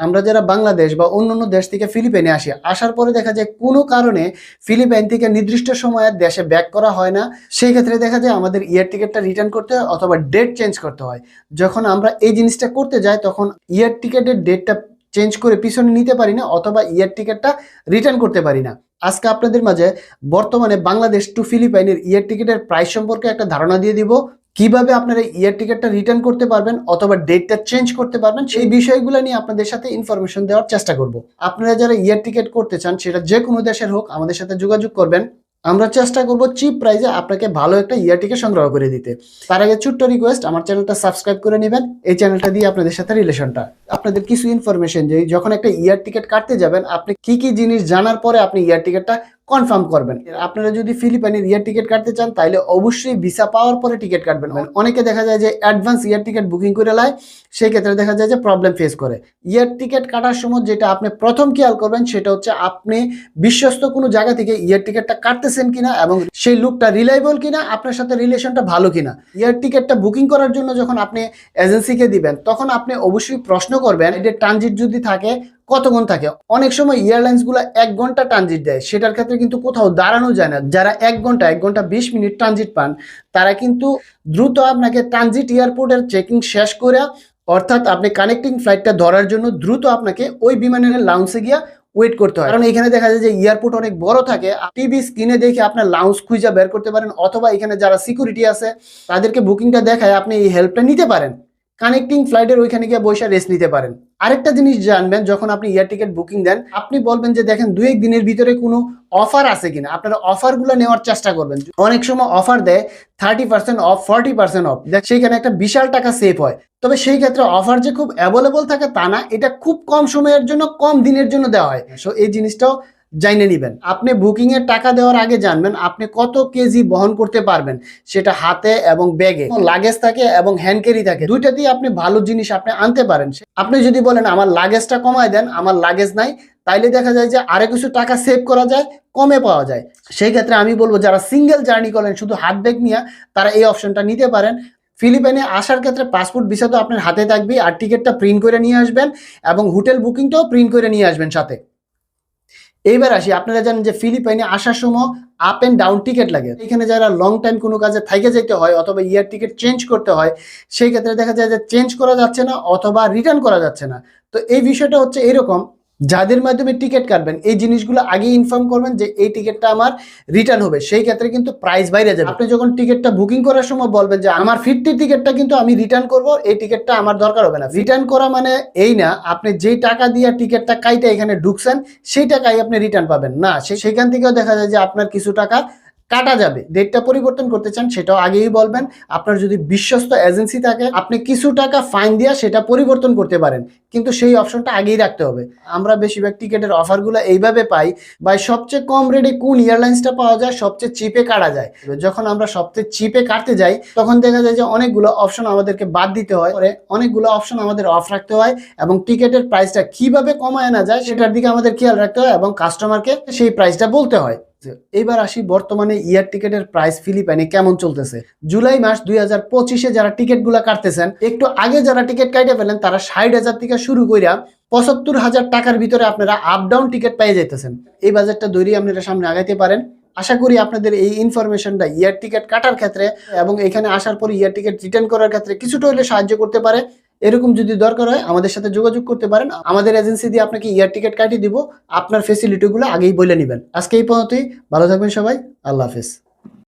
আমরা যারা বাংলাদেশ বা অন্য অন্য দেশ থেকে ফিলিপাইনে আসি, আসার পরে দেখা যায় কোনো কারণে ফিলিপাইন থেকে নির্দিষ্ট সময়ে দেশে ব্যাক করা হয় না। সেই ক্ষেত্রে দেখা যায় আমাদের ইয়ার টিকিটটা রিটার্ন করতে হয় অথবা ডেট চেঞ্জ করতে হয়। যখন আমরা এই জিনিসটা করতে যাই, তখন ইয়ার টিকিটের ডেটটা চেঞ্জ করে পিছনে নিতে পারি না অথবা ইয়ার টিকিটটা রিটার্ন করতে পারি না। আজকে আপনাদের মাঝে বর্তমানে বাংলাদেশ টু ফিলিপাইনের ইয়ার টিকিটের প্রাইস সম্পর্কে একটা ধারণা দিয়ে দিব। কীভাবে আপনারা ইয়ার টিকিটটা রিটার্ন করতে পারবেন অথবা ডেটটা চেঞ্জ করতে পারবেন, সেই বিষয়গুলো নিয়ে আপনাদের সাথে ইনফরমেশন দেওয়ার চেষ্টা করব। আপনারা যারা ইয়ার টিকিট করতে চান, সেটা যে কোনো দেশের হোক, আমাদের সাথে যোগাযোগ করবেন। আমরা চেষ্টা করব চিপ প্রাইজে আপনাকে ভালো একটা ইয়ার টিকিট সংগ্রহ করে দিতে। তার আগে ছোট্ট রিকোয়েস্ট আমার চ্যানেলটা সাবস্ক্রাইব করে নেবেন। এই চ্যানেলটা দিয়ে আপনাদের সাথে রিলেশনটা আপনাদের কিছু ইনফরমেশন যে, যখন একটা ইয়ার টিকিট কাটতে যাবেন, আপনি কি কি জিনিস জানার পরে আপনি ইয়ার টিকিটটা কনফার্ম করবেন। আপনারা যদি ফিলিপাইনের ইয়ার টিকিট কাটতে চান তাহলে অবশ্যই ভিসা পাওয়ার পরে টিকিট কাটবেন। অনেকে দেখা যায় যে অ্যাডভান্স ইয়ার টিকিট বুকিং করে লায় সেই ক্ষেত্রে দেখা যায় যে প্রবলেম ফেস করে। ইয়ার টিকিট কাটার সময় যেটা আপনি প্রথম খেয়াল করবেন সেটা হচ্ছে আপনি বিশ্বস্ত কোনো জায়গা থেকে ইয়ার টিকিটটা কাটতেছেন কিনা এবং সেই লুকটা রিলায়েবল কিনা আপনার সাথে রিলেশনটা ভালো কিনা। ইয়ার টিকিটটা বুকিং করার জন্য যখন আপনি এজেন্সিকে দিবেন তখন আপনি অবশ্যই প্রশ্ন করবেন যে ট্রানজিট যদি থাকে কতক্ষণ থাকে? অনেক সময় এয়ারলাইন্সগুলো এক ঘণ্টা ট্রানজিট দেয়। সেটার ক্ষেত্রে কিন্তু কোথাও দাঁড়ানো যায় না। যারা এক ঘণ্টা এক ঘণ্টা বিশ মিনিট ট্রানজিট পান, তারা কিন্তু দ্রুত আপনাকে ট্রানজিট এয়ারপোর্টের চেকিং শেষ করে, অর্থাৎ আপনি কানেক্টিং ফ্লাইটটা ধরার জন্য দ্রুত আপনাকে ওই বিমানের লাউন্সে গিয়া ওয়েট করতে হয়। কারণ এখানে দেখা যায় যে এয়ারপোর্ট অনেক বড় থাকে। টিভি স্ক্রিনে দেখে আপনার লাউন্স খুঁজে বের করতে পারেন, অথবা এখানে যারা সিকিউরিটি আছে, তাদেরকে বুকিংটা দেখায় আপনি এই হেল্পটা নিতে পারেন। কানেক্টিং ফ্লাইটের ওইখানে গিয়ে বসে রেস্ট নিতে পারেন। আরেকটা জিনিস জানবেন, যখন আপনি এয়ার টিকিট বুকিং দেন, আপনি বলবেন যে দেখেন দুই এক দিনের ভিতরে কোনো অফার আছে কিনা। আপনারা অফারগুলো নেওয়ার চেষ্টা করবেন। অনেক সময় অফার দেয় thirty percent off forty percent off দেখ, সেইখানে একটা বিশাল টাকা সেভ হয়। তবে সেই ক্ষেত্রে অফার যে খুব অ্যাভেলেবল থাকে তা না, এটা খুব কম সময়ের জন্য, কম দিনের জন্য দেওয়া হয়। সো এই জিনিসটাও জাইনে নিবেন। আপনি বুকিং এর টাকা দেওয়ার আগে জানবেন আপনি কত কেজি বহন করতে পারবেন, সেটা হাতে এবং ব্যাগে লাগেজ থাকে এবং হ্যান্ড ক্যারি থাকে। দুইটা দিয়ে আপনি ভালো জিনিস আপনি আনতে পারেন। আপনি যদি বলেন, আমার লাগেজটা কমায় দেন, আমার লাগেজ নাই, তাইলে দেখা যায় যে আরও কিছু টাকা সেভ করা যায়, কমে পাওয়া যায়। সেই ক্ষেত্রে আমি বলব, যারা সিঙ্গেল জার্নি করেন, শুধু হাত ব্যাগ নিয়ে, তারা এই অপশনটা নিতে পারেন। ফিলিপাইনে আসার ক্ষেত্রে পাসপোর্ট ভিসা তো আপনার হাতে থাকবে আর টিকিটটা প্রিন্ট করে নিয়ে আসবেন এবং হোটেল বুকিংটাও প্রিন্ট করে নিয়ে আসবেন সাথে। এইবার আসি, আপনারা জানেন যে ফিলিপাইনে আসার সময় আপ অ্যান্ড ডাউন টিকিট লাগে। এখানে যারা লং টাইম কোনো কাজে থাইকে যেতে হয় অথবা ইয়ার টিকিট চেঞ্জ করতে হয়, সেই ক্ষেত্রে দেখা যায় যে চেঞ্জ করা যাচ্ছে না অথবা রিটার্ন করা যাচ্ছে না। তো এই বিষয়টা হচ্ছে এরকম যাদের মাধ্যমে টিকিট কাটবেন, এই জিনিসগুলো আগে ইনফর্ম করবেন যে এই টিকিটটা আমার রিটার্ন হবে। সেই ক্ষেত্রে কিন্তু প্রাইস বাইরে যাবে। আপনি যখন টিকিটটা বুকিং করার সময় বলবেন যে আমার ফিফটি টিকিটটা কিন্তু আমি রিটার্ন করব, এই টিকিটটা আমার দরকার হবে না। রিটার্ন করা মানে এই না, আপনি যেই টাকা দিয়ে টিকিটটা কাইটা এখানে ঢুকছেন, সেই টাকাই আপনি রিটার্ন পাবেন। না সেখান থেকেও দেখা যায় যে আপনার কিছু টাকা কাটা যাবে। ডেটটা পরিবর্তন করতে চান, সেটাও আগেই বলবেন। আপনার যদি বিশ্বস্ত এজেন্সি থাকে, আপনি কিছু টাকা ফাইন দিয়া সেটা পরিবর্তন করতে পারেন। কিন্তু সেই অপশনটা আগেই রাখতে হবে। আমরা বেশিরভাগ টিকিটের অফারগুলো এইভাবে পাই বা সবচেয়ে কম রেটে কোন এয়ারলাইন্সটা পাওয়া যায়, সবচেয়ে চিপে কাটা যায়? যখন আমরা সবচেয়ে চিপে কাটতে যাই, তখন দেখা যায় যে অনেকগুলো অপশন আমাদেরকে বাদ দিতে হয়। পরে অনেকগুলো অপশন আমাদের অফ রাখতে হয় এবং টিকিটের প্রাইসটা কীভাবে কমায় না যায়, সেটার দিকে আমাদের খেয়াল রাখতে হয় এবং কাস্টমারকে সেই প্রাইসটা বলতে হয়। এবার আসি বর্তমানে ইয়ার টিকেটের প্রাইস ফিলিপাইনে কেমন চলতেছে? জুলাই মাস দুই হাজার পঁচিশে যারা টিকিটগুলা কাটতেছেন, একটু আগে যারা টিকিট কাটে ফেলেন তারা ষাট হাজার থেকে শুরু কইরা পঁচাত্তর হাজার টাকার ভিতরে আপনারা আপ ডাউন টিকিট পেয়ে যাইতেছেন। এই বাজেটটা দৈরি আপনারা সামনে আগাইতে পারেন। আশা করি আপনাদের এই ইনফরমেশনটা ইয়ার টিকিট কাটার ক্ষেত্রে এবং এখানে আসার পর ইয়ার টিকিট রিটার্ন করার ক্ষেত্রে কিছুটা হলে সাহায্য করতে পারে। এরকম যদি দরকার হয়, আমাদের সাথে যোগাযোগ করতে পারেন। আমাদের এজেন্সি দিয়ে আপনাকে ইয়ার টিকিট কাটিয়ে দিব। আপনার ফেসিলিটিগুলো আগেই বলে নেবেন। আজকে এই পর্যন্তই। ভালো থাকবেন সবাই। আল্লাহ হাফেজ।